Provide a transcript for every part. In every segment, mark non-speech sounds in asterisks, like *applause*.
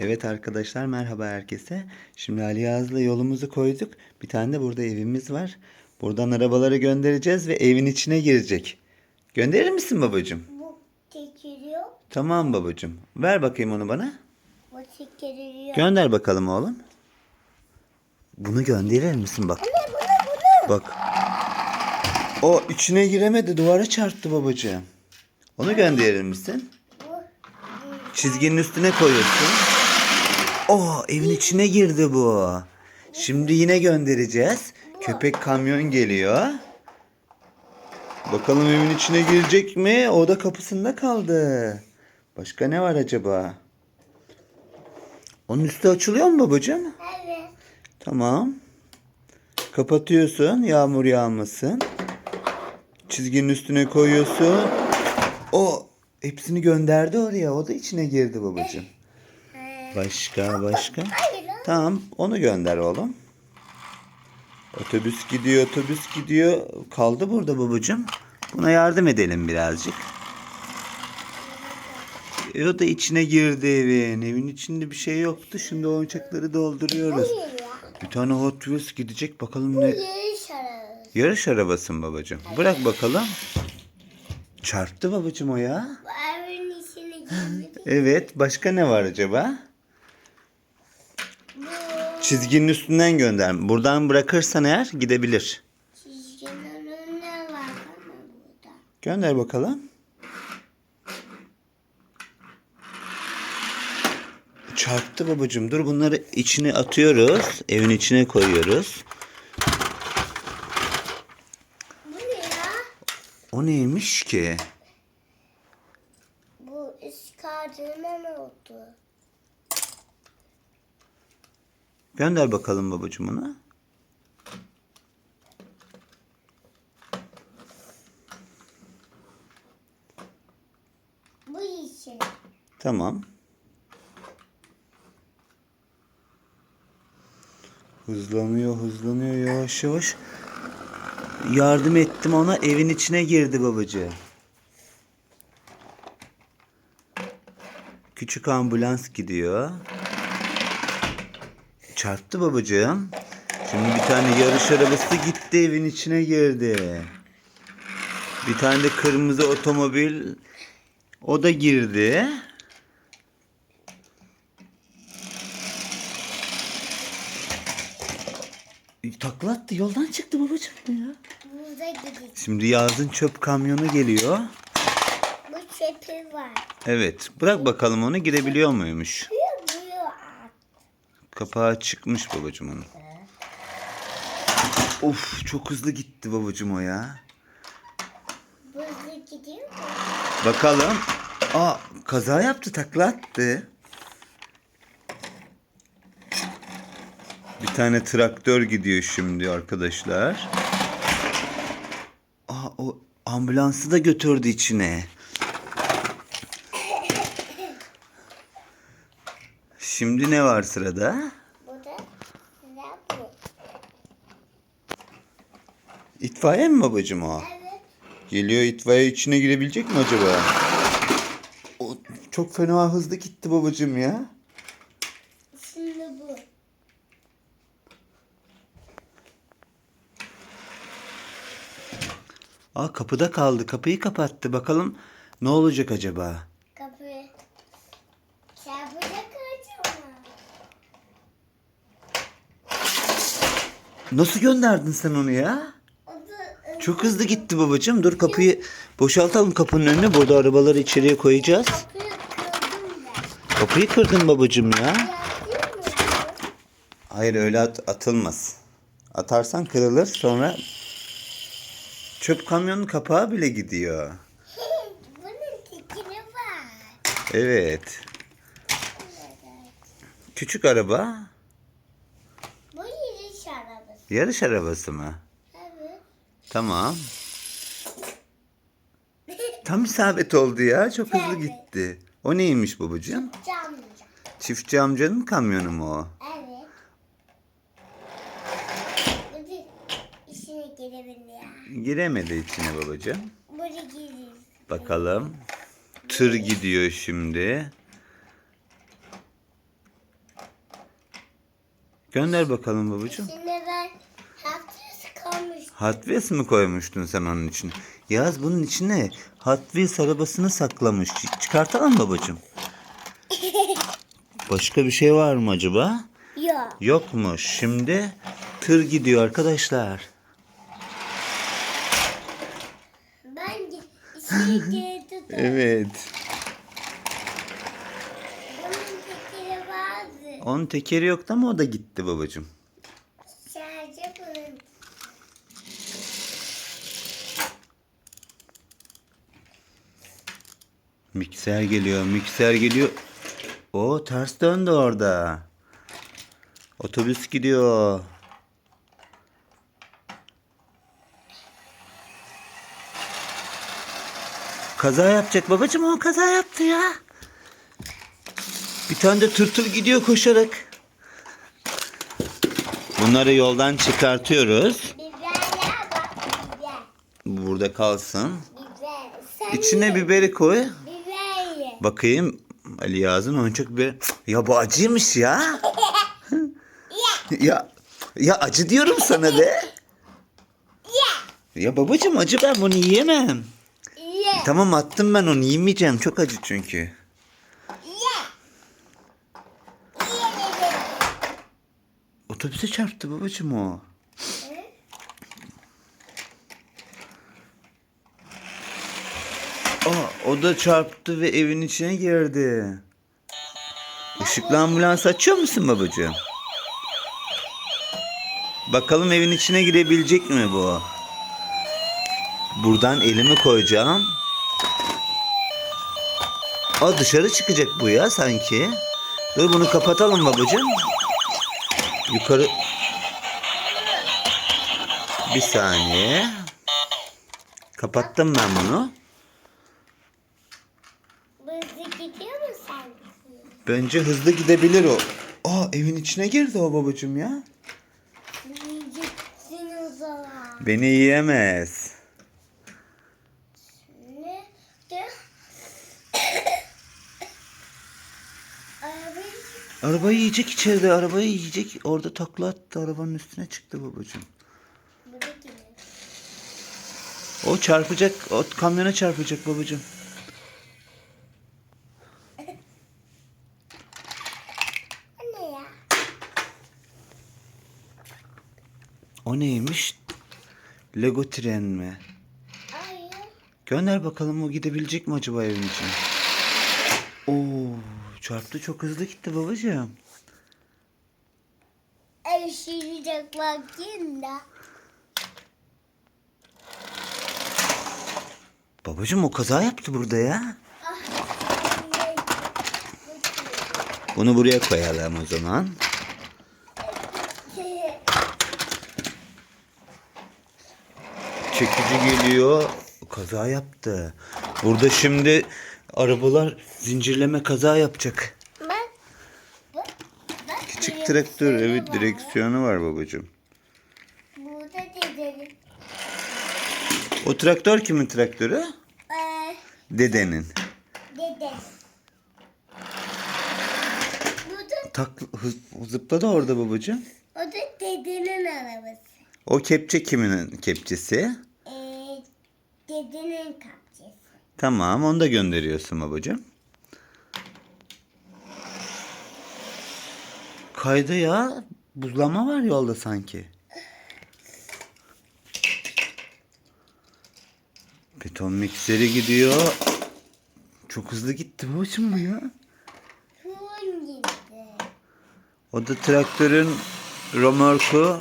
Evet arkadaşlar merhaba herkese. Şimdi Ali Yaz'la yolumuzu koyduk. Bir tane de burada evimiz var. Buradan arabaları göndereceğiz ve evin içine girecek. Gönderir misin babacığım? Bu çekiliyor. Tamam babacığım. Ver bakayım onu bana. Bu çekiliyor. Gönder bakalım oğlum. Bunu gönderir misin bak. Anne bunu bunu. Bak. O içine giremedi duvara çarptı babacığım. Onu gönderir misin? Bu Çizginin üstüne koyuyorsun. Oo evin içine girdi bu. Şimdi yine göndereceğiz. Köpek kamyon geliyor. Bakalım evin içine girecek mi? O da kapısında kaldı. Başka ne var acaba? Onun üstü açılıyor mu babacığım? evet. Tamam. Kapatıyorsun yağmur yağmasın. Çizginin üstüne koyuyorsun. O hepsini gönderdi oraya. O da içine girdi babacığım. Başka başka. Tamam onu gönder oğlum. Otobüs gidiyor otobüs gidiyor. Kaldı burada babacığım. Buna yardım edelim birazcık. E, o da içine girdi evin. Evin içinde bir şey yoktu. Şimdi oyuncakları dolduruyoruz. Bir tane Hot Wheels gidecek. Bakalım ne? yarış arabası. Yarış arabası mı babacığım? Bırak bakalım. Çarptı babacığım o ya. Bu evin içine girdi. Evet. Başka ne var acaba? Çizginin üstünden gönder. Buradan bırakırsan eğer gidebilir. çizginin önüne var ama burada. Gönder bakalım. Çarptı babacığım. Dur bunları içine atıyoruz. Evin içine koyuyoruz. Bu ne ya? O neymiş ki? Bu ıskardığına ne oldu? Gönder bakalım babacığım onu. Bu için. Tamam. Hızlanıyor, hızlanıyor yavaş yavaş. Yardım ettim ona evin içine girdi babacığım. Küçük ambulans gidiyor. Çarptı babacığım. Şimdi bir tane yarış arabası gitti evin içine girdi. Bir tane de kırmızı otomobil o da girdi. Takla attı yoldan çıktı babacığım ya. Şimdi Yaz'ın çöp kamyonu geliyor. Bu çöpü var. Evet bırak bakalım onu girebiliyor muymuş. Kapağı çıkmış babacığım onun. Of çok hızlı gitti babacığım o ya. Hızlı gidiyor mu? Bakalım. Aa kaza yaptı takla attı. Bir tane traktör gidiyor şimdi arkadaşlar. Aa o ambulansı da götürdü içine. Şimdi ne var sırada? Burada ne bu? İtfaiye mi babacığım o? Evet. Geliyor itfaiye içine girebilecek mi acaba? O çok fena hızlı gitti babacığım ya. Şimdi bu. Aa kapıda kaldı. Kapıyı kapattı. Bakalım ne olacak acaba? Kapı. Çarpacak acaba? Nasıl gönderdin sen onu ya? Çok hızlı gitti babacığım. Dur kapıyı boşaltalım kapının önüne. Burada arabaları içeriye koyacağız. kapıyı kırdın babacığım ya. Hayır öyle at- atılmaz. Atarsan kırılır sonra çöp kamyonun kapağı bile gidiyor. Bunun tekini var. Evet. Küçük araba. Yarış arabası. Mı? Evet. Tamam. Tam isabet oldu ya. Çok hızlı Evet. gitti. O neymiş babacığım? Camca. Çiftçi amcanın kamyonu mu o? Evet. Bu da işine girebilir ya. Giremedi içine babacığım. Buraya girir. Bakalım. Tır gidiyor şimdi. Gönder bakalım babacığım. Şimdi ben kalmış. Hot Wheels mi koymuştun sen onun için? Yaz bunun içine Wheels arabasını saklamış. Çıkartalım babacığım. *laughs* Başka bir şey var mı acaba? Yok. Yokmuş. Şimdi tır gidiyor arkadaşlar. Ben geri tutuyorum. *laughs* Evet. Bunun tekeri vardı. Onun tekeri yoktu ama o da gitti babacığım. Sadece bunun. Mikser geliyor, mikser geliyor. O ters döndü orada. Otobüs gidiyor. Kaza yapacak babacığım o kaza yaptı ya. Bir tane de tırtıl gidiyor koşarak. Bunları yoldan çıkartıyoruz. Biberler bak biber. Burada kalsın. Biber. Sen İçine biberi koy. Biber ye. Bakayım Ali Yaz'ın oyuncak bir ya bu acıymış ya. *laughs* ya ya acı diyorum sana be. Ya babacığım acı ben bunu yiyemem. Ye. Tamam attım ben onu yemeyeceğim çok acı çünkü. Ye. Ye dedim. Otobüse çarptı babacığım o. Aa, o da çarptı ve evin içine girdi. Işıklı ambulans açıyor musun babacığım? Bakalım evin içine girebilecek mi bu? Buradan elimi koyacağım. Aa dışarı çıkacak bu ya sanki. Dur bunu kapatalım babacığım. Yukarı... Bir saniye. Kapattım ben bunu. Hızlı gidiyor mu sen? Bence hızlı gidebilir o. Aa evin içine girdi o babacığım ya. Yiyeceksin o zaman. Beni yiyemez. Ne? De. Arabayı yiyecek içeride. Arabayı yiyecek. Orada takla attı. Arabanın üstüne çıktı babacığım. O çarpacak. O kamyona çarpacak babacığım. O ne ya? O neymiş? Lego tren mi? Hayır. Gönder bakalım o gidebilecek mi acaba evin içine? Oo, çarptı çok hızlı gitti babacığım. Eşilecek bakayım da. Babacığım o kaza yaptı burada ya. Ah, Bunu buraya koyalım o zaman. Çekici geliyor. Kaza yaptı. Burada şimdi arabalar zincirleme kaza yapacak. Bak. Küçük traktör evet direksiyonu var babacığım. Burada dedenin. O traktör kimin traktörü? Ee, Dedenin. dede. Burada Tak hı- zıpladı orada babacığım. o da dedenin arabası. O kepçe kimin kepçesi? Ee, dedenin kapçası. Tamam onu da gönderiyorsun babacığım. Kaydı ya. Buzlama var yolda sanki. Beton mikseri gidiyor. Çok hızlı gitti babacığım bu ya. O da traktörün römorku.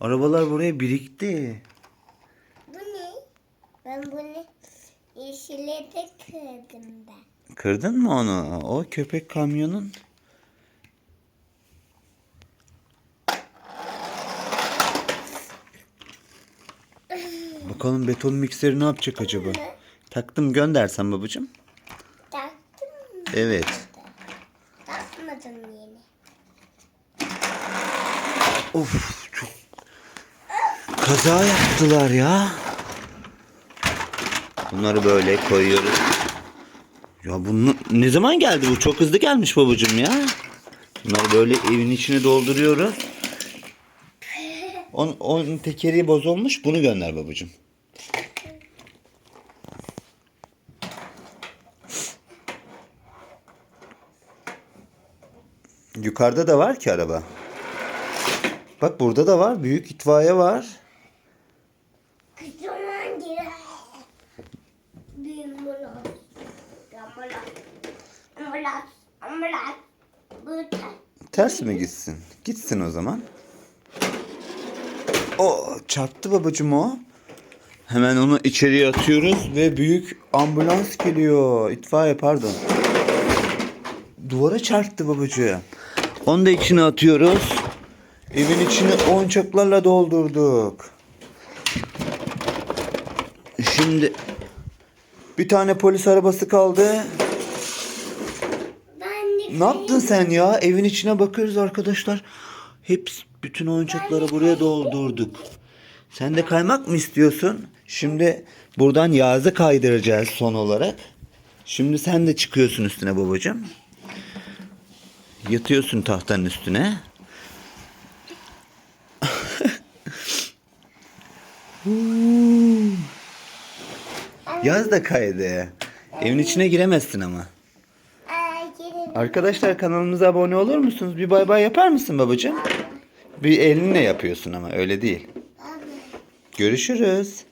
Arabalar buraya birikti. Bu ne? Ben bunu yeşile de kırdım ben. Kırdın mı onu? O köpek kamyonun. Bakalım beton mikseri ne yapacak acaba? Taktım göndersen babacığım. Taktım mı? Evet. Takmadım yine. Of çok kaza yaptılar ya. Bunları böyle koyuyoruz. Ya bunu ne zaman geldi bu? Çok hızlı gelmiş babacığım ya. Bunları böyle evin içine dolduruyoruz. On, onun tekeri bozulmuş. Bunu gönder babacığım. Yukarıda da var ki araba. Bak burada da var. Büyük itfaiye var. Kızımın girer. Bir ambulans. Ambulans. Ambulans. Ambulans. Burada. Ters mi gitsin? Gitsin o zaman. O çarptı babacığım o. Hemen onu içeriye atıyoruz ve büyük ambulans geliyor. İtfaiye pardon. Duvara çarptı babacığım. Onu da içine atıyoruz. Evin içini oyuncaklarla doldurduk. Şimdi bir tane polis arabası kaldı. Ne yaptın sen ya? Evin içine bakıyoruz arkadaşlar. Hepsi bütün oyuncakları buraya doldurduk. Sen de kaymak mı istiyorsun? Şimdi buradan Yağız'ı kaydıracağız son olarak. Şimdi sen de çıkıyorsun üstüne babacığım. Yatıyorsun tahtanın üstüne. *laughs* Yaz da kaydı. Evin içine giremezsin ama. Arkadaşlar kanalımıza abone olur musunuz? Bir bay bay yapar mısın babacığım? Bir elinle yapıyorsun ama öyle değil. Görüşürüz.